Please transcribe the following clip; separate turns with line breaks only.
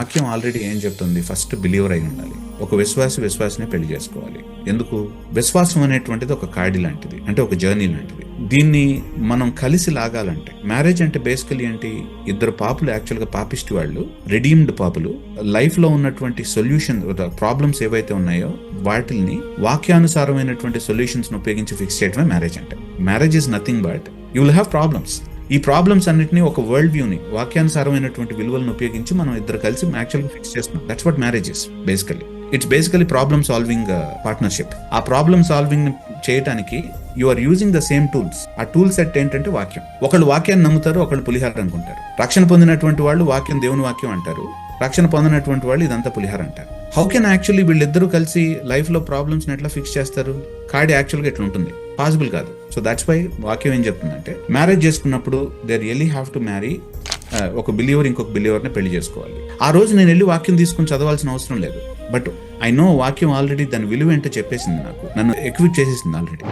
వాక్యం ఆల్రెడీ ఏం చెప్తుంది? ఫస్ట్ బిలీవర్ అయి ఉండాలి. ఒక విశ్వాసి విశ్వాసనే పెళ్ళి చేసుకోవాలి. ఎందుకు? విశ్వాసం అనేటువంటిది ఒక కాడి లాంటిది అంటే ఒక జర్నీ లాంటిది. దీన్ని మనం కలిసి లాగాలంటే మ్యారేజ్ అంటే బేసికలీ ఏంటి? ఇద్దరు పాపులు యాక్చువల్గా పాపిస్ట్ వాళ్ళు రెడీమ్డ్ పాపులు. లైఫ్లో ఉన్నటువంటి సొల్యూషన్ ప్రాబ్లమ్స్ ఏవైతే ఉన్నాయో వాటిని వాక్యానుసారమైనటువంటి సొల్యూషన్స్ ఉపయోగించి ఫిక్స్ చేయడమే మ్యారేజ్ అంటే. Marriage is nothing but you will have problems. ఈ ప్రాబ్లమ్స్ అన్నిటిని ఒక వరల్డ్ వ్యూని వాక్యానుసారమైనటువంటి విలువలను ఉపయోగించి మనం ఇద్దరు కలిసి యాక్చువల్గా ఫిక్స్ చేస్తున్నాం. That's what marriage is basically it's basically problem solving partnership ఆ ప్రాబ్లమ్ సాల్వింగ్ చేయడానికి you are using the same tools ఆ టూల్ సెట్ ఏంటంటే వాక్యం. ఒకళ్ళు వాక్యాన్ని నమ్ముతారు ఒకళ్ళు పులిహార అనుకుంటారు. రక్షణ పొందినటువంటి వాళ్ళు వాక్యం దేవుని వాక్యం అంటారు. రక్షణ పొందినటువంటి వాళ్ళు ఇదంతా పులిహార అంటారు. హౌ కెన్ యాక్చువల్లీ వీళ్ళిద్దరూ కలిసి లైఫ్లో ప్రాబ్లమ్స్ ఎట్లా ఫిక్స్ చేస్తారు? కాడి యాక్చువల్గా ఎట్లా ఉంటుంది పాసిబుల్ కాదు. సో దాట్స్ వై వాక్యం ఏం చెప్తుందంటే మ్యారేజ్ చేసుకున్నప్పుడు they really have to marry ఒక బిలీవర్ ఇంకొక బిలీవర్ని పెళ్ళి చేసుకోవాలి. ఆ రోజు నేను వెళ్ళి వాక్యం తీసుకుని చదవాల్సిన అవసరం లేదు. బట్ ఐ నో వాక్యం ఆల్రెడీ దాని విలువ ఏంటో చెప్పేసింది నాకు. నన్ను ఎక్విప్ చేసేసింది ఆల్రెడీ